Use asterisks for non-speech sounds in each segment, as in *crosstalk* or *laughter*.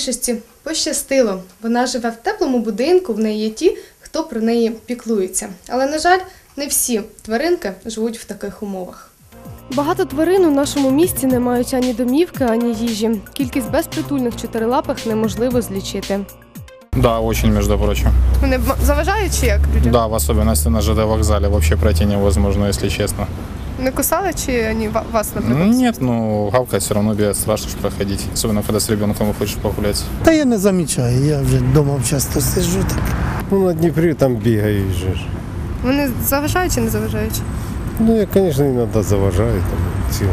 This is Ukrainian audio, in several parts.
кішечці пощастило. Вона живе в теплому будинку, в неї є ті, хто про неї піклується. Але, на жаль, не всі тваринки живуть в таких умовах. Багато тварин у нашому місті не мають ані домівки, ані їжі. Кількість безпритульних чотирилапих неможливо злічити. Да, очень, между прочим. Вони заважають чи як людям? Да, в особенности на ЖД вокзале вообще пройти невозможно, если честно. Не кусали чи вони вас, Ну, Нет, ну гавкать все равно бегать страшно ж проходить. Особенно, когда с ребенком хочешь погулять. Та я не замічаю, я вже вдома часто сиджу. Так. Ну, на Дніпрі там бігають же ж. Вони заважають чи не заважають? Ну, я, звісно, іноді заважаю там ці.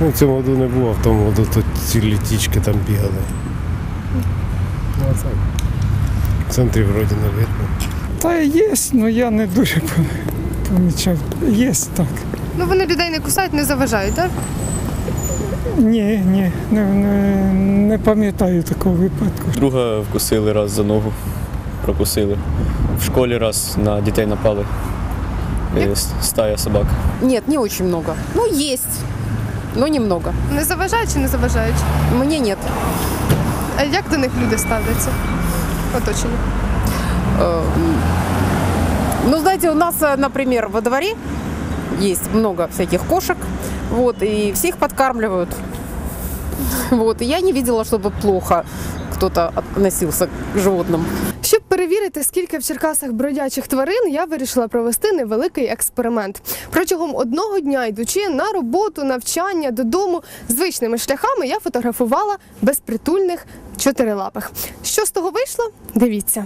Ну, в цьому году не було, а в тому году тут цілі тічки там бігали. Ну, а так. В центрі вроді не видно. Та є, але я не дуже помічав. Є так. Ну вони людей не кусають, не заважають, так? Ні, ні, не, не, не пам'ятаю такого випадку. Друга вкусили раз за ногу, прокусили. В школі раз на дітей напали. Е, Стая собак. Нет, не очень много. Ну, есть, но немного. Не заважають чи не заважають? Мне нет. А як до них люди ставляться? Оточення. Э, м. Ну, знаете, у нас, э, например, во дворе есть много всяких кошек, вот, и всех подкармливают. *laughs* Вот, и я не видела, чтобы плохо кто-то относился к животным. Щоб перевірити, скільки в Черкасах бродячих тварин, я вирішила провести невеликий експеримент. Протягом одного дня, йдучи на роботу, навчання, додому, звичними шляхами я фотографувала безпритульних чотирилапих. Що з того вийшло? Дивіться.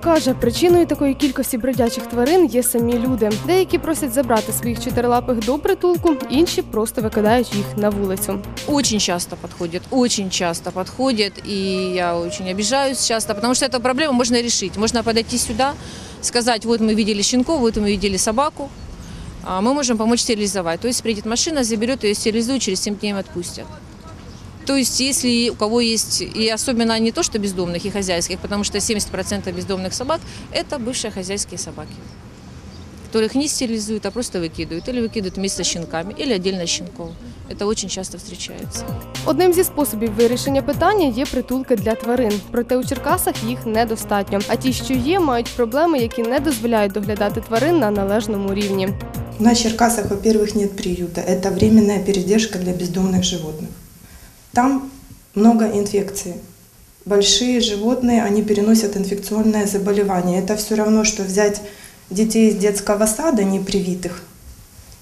каже, причиною такої кількості бродячих тварин є самі люди. Деякі просять забрати своїх чотирилапих до притулку, інші просто викидають їх на вулицю. Очень часто подходят, очень часто подходят, и я очень обижаюсь часто, потому что эту проблему можно решить. Можно подойти сюда, сказать, вот мы видели щенков, вот мы видели собаку, а мы можем помочь стерилизовать. То есть приедет машина, заберет ее, стерилизует, через 7 дней отпустят. То есть если у кого есть, и особенно не то, что бездомных и хозяйских, потому что 70% бездомных собак – это бывшие хозяйские собаки, которых не стерилизуют, а просто выкидывают. Или выкидывают вместе с щенками, или отдельно щенков. Это очень часто встречается. Одним зі способів вирішення питання є притулки для тварин. Проте у Черкасах їх недостатньо. А ті, що є, мають проблеми, які не дозволяють доглядати тварин на належному рівні. У нас в Черкасах, во-первых, нет приюта. Это временная передержка для бездомных животных. Там много инфекций. Большие животные, они переносят инфекционное заболевание. Это все равно, что взять детей из детского сада непривитых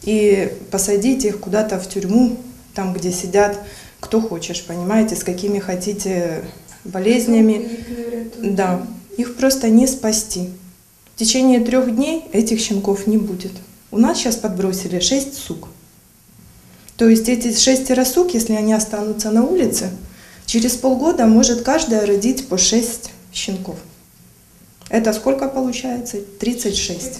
и посадить их куда-то в тюрьму, там, где сидят кто хочешь, понимаете, с какими хотите болезнями. Да, их просто не спасти. В течение трех дней этих щенков не будет. У нас сейчас подбросили 6 сук. То есть эти шестеро сук, если они останутся на улице, через полгода может каждая родить по 6 щенков. Это сколько получается? 36.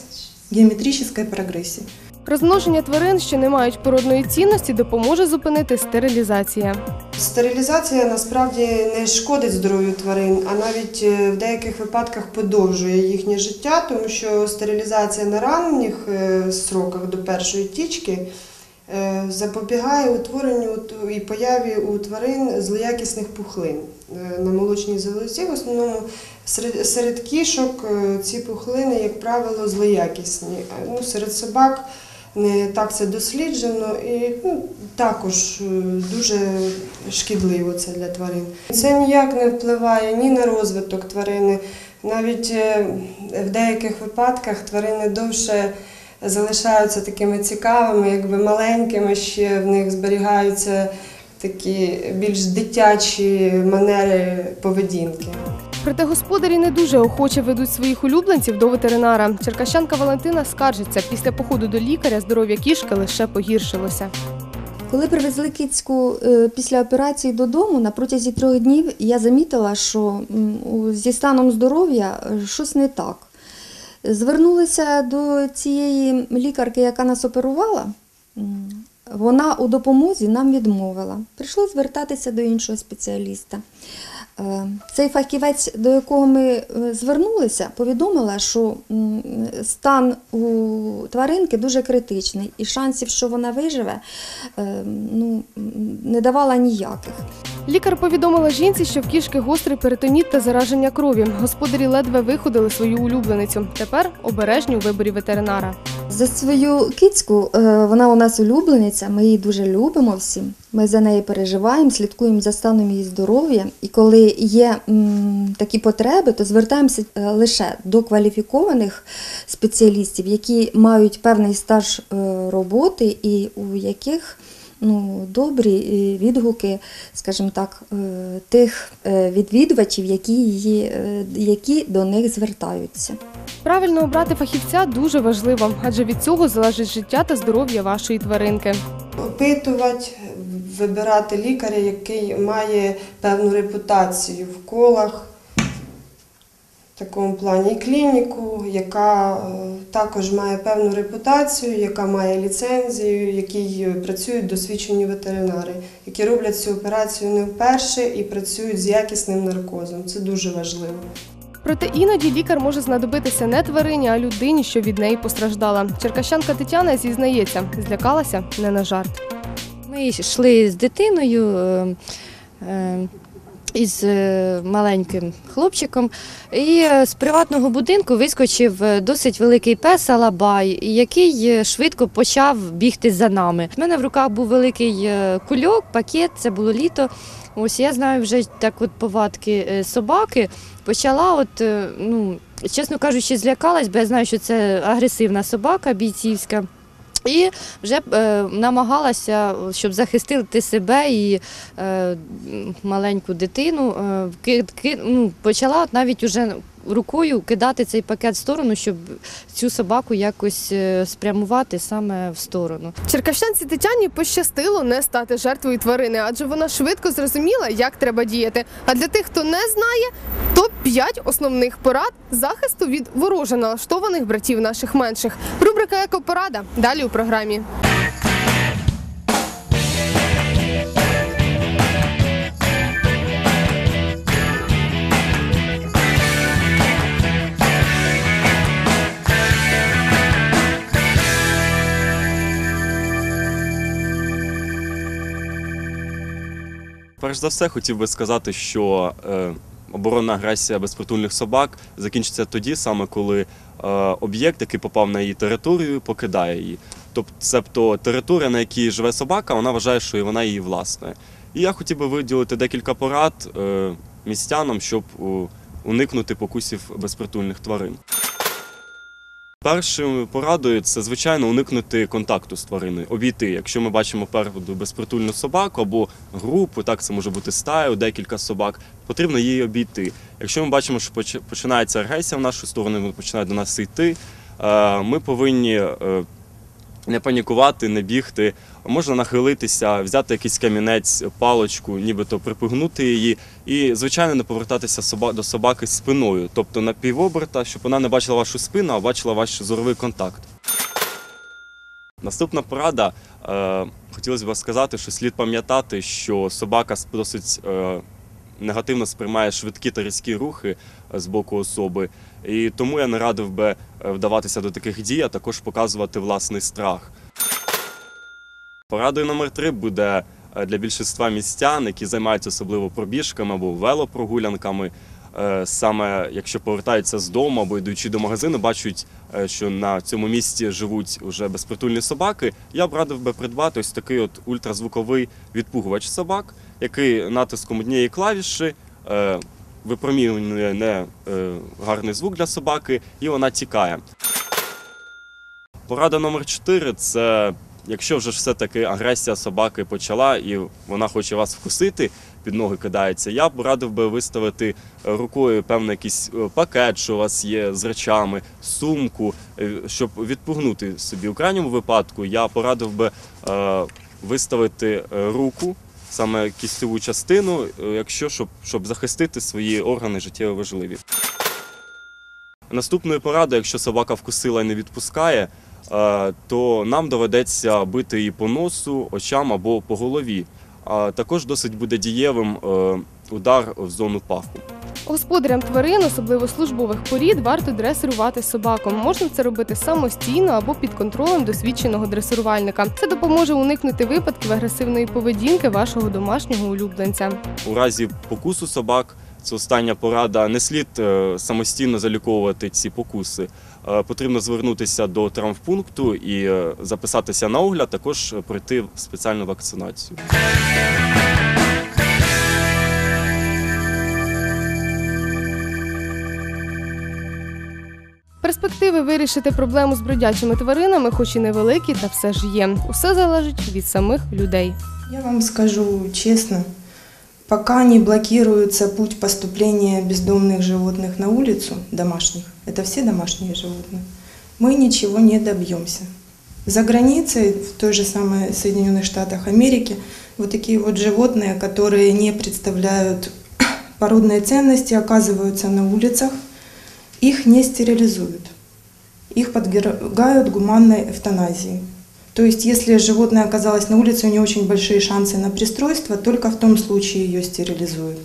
Геометрической прогрессии. Розмноження тварин, що не мають породної цінності, допоможе зупинити стерилізація. Стерилізація насправді не шкодить здоров'ю тварин, а навіть е, в деяких випадках подовжує їхнє життя, тому що стерилізація на ранніх е, сроках до першої тічки запобігає утворенню і появі у тварин злоякісних пухлин. Е, На молочній залозі в основному серед, кішок е, ці пухлини, як правило, злоякісні. Ну, серед собак не так це досліджено і ну, також е, дуже шкідливо це для тварин. Це ніяк не впливає ні на розвиток тварини. Навіть е, в деяких випадках тварини довше залишаються такими цікавими, якби маленькими ще в них зберігаються такі більш дитячі манери поведінки. Проте господарі не дуже охоче ведуть своїх улюбленців до ветеринара. Черкащанка Валентина скаржиться, після походу до лікаря здоров'я кішки лише погіршилося. Коли привезли кицьку е, після операції додому, на протязі трьох днів я замітила, що зі станом здоров'я е, щось не так. Звернулися до цієї лікарки, яка нас оперувала. Вона у допомозі нам відмовила. Прийшлося звертатися до іншого спеціаліста. Е, Цей фахівець, до якого ми е, звернулися, повідомила, що стан у тваринки дуже критичний, і шансів, що вона виживе, е, ну, не давала ніяких. Лікар повідомила жінці, що в кішки гострий перитоніт та зараження крові. Господарі ледве виходили свою улюбленицю. Тепер обережні у виборі ветеринара. За свою кицьку е, вона у нас улюблениця, ми її дуже любимо всі. Ми за нею переживаємо, слідкуємо за станом її здоров'я. І коли є м, такі потреби, то звертаємося е, лише до кваліфікованих спеціалістів, які мають певний стаж е, роботи і у яких ну, добрі е, відгуки, скажімо так, е, тих е, відвідувачів, які, її, які до них звертаються. Правильно обрати фахівця дуже важливо, адже від цього залежить життя та здоров'я вашої тваринки. Опитувати, вибирати лікаря, який має певну репутацію в колах, в такому плані, клініку, яка е, також має певну репутацію, яка має ліцензію, якій е, працюють досвідчені ветеринари, які роблять цю операцію не вперше і працюють з якісним наркозом. Це дуже важливо. Проте іноді лікар може знадобитися не тварині, а людині, що від неї постраждала. Черкащанка Тетяна зізнається, злякалася не на жарт. Ми йшли з дитиною, е, е, із е, маленьким хлопчиком, і е, з приватного будинку вискочив е, досить великий пес Алабай, який швидко почав бігти за нами. У мене в руках був великий кульок, пакет, це було літо. Ось я знаю вже так от повадки собаки. Почала, от, ну, чесно кажучи, злякалась, бо я знаю, що це агресивна собака бійцівська. І вже е, намагалася, щоб захистити себе і е, маленьку дитину, е, ки, ки, ну, почала от навіть уже рукою кидати цей пакет в сторону, щоб цю собаку якось е, спрямувати саме в сторону. Черкащанці Тетяні пощастило не стати жертвою тварини, адже вона швидко зрозуміла, як треба діяти. А для тих, хто не знає, топ 5 основних порад захисту від вороже налаштованих братів наших менших. Рубрика Екопорада далі у програмі. Перш за все, хотів би сказати, що е, оборонна агресія безпритульних собак закінчиться тоді, саме коли е, об'єкт, який попав на її територію, покидає її. Тобто, територія, на якій живе собака, вона вважає, що вона її власна. І я хотів би виділити декілька порад е, містянам, щоб уникнути покусів безпритульних тварин. Першою порадою це, звичайно, уникнути контакту з твариною, обійти. Якщо ми бачимо попереду безпритульну собаку або групу, так це може бути стаю, декілька собак, потрібно її обійти. Якщо ми бачимо, що починається агресія в нашу сторону, вони починають до нас йти, е, ми повинні е, не панікувати, не бігти. Можна нахилитися, взяти якийсь камінець, палочку, нібито припугнути її, і, звичайно, не повертатися до собаки спиною, тобто на півоберта, щоб вона не бачила вашу спину, а бачила ваш зоровий контакт. Наступна порада. Е, хотілося б сказати, що слід пам'ятати, що собака досить е, негативно сприймає швидкі та різкі рухи е, з боку особи. І тому я не радив би е, вдаватися до таких дій, а також показувати власний страх. Порадою номер три буде е, для більшинства містян, які займаються особливо пробіжками або велопрогулянками. Е, Саме якщо повертаються з дому або йдучи до магазину, бачать, е, що на цьому місці живуть уже безпритульні собаки. Я б радив би придбати ось такий от ультразвуковий відпугувач собак, який натиском однієї клавіші е, випромінює не гарний звук для собаки, і вона тікає. Порада номер 4 це якщо вже все-таки агресія собаки почала і вона хоче вас вкусити, під ноги кидається, я б радив би виставити е, рукою певний якийсь е, пакет, що у вас є з речами, сумку, е, щоб відпугнути собі. У крайньому випадку я порадив би виставити руку. Саме кістьову частину, якщо щоб, щоб захистити свої органи життєво важливі. Наступною порадою, якщо собака вкусила і не відпускає, то нам доведеться бити її по носу, очам або по голові. А також досить буде дієвим е, удар в зону паху. Господарям тварин, особливо службових порід, варто дресирувати собаку. Можна це робити самостійно або під контролем досвідченого дресирувальника. Це допоможе уникнути випадків агресивної поведінки вашого домашнього улюбленця. У разі покусу собак це остання порада. Не слід е, самостійно заліковувати ці покуси. Е, Потрібно звернутися до травмпункту і е, записатися на огляд, також пройти спеціальну вакцинацію. Перспективи вирішити проблему з бродячими тваринами, хоч і невеликі, та все ж є. Усе залежить від самих людей. Я вам скажу честно, пока не блокируется путь поступления бездомных животных на улицу, домашних, это все домашние животные, мы ничего не добьемся. За границей, в той же самой Соединенных Штатах Америки, вот такие вот животные, которые не представляют *coughs* породной ценности, оказываются на улицах, их не стерилизуют. Их подвергают гуманной эвтаназии. То есть, если животное оказалось на улице, у нее очень большие шансы на пристройство, только в том случае ее стерилизуют.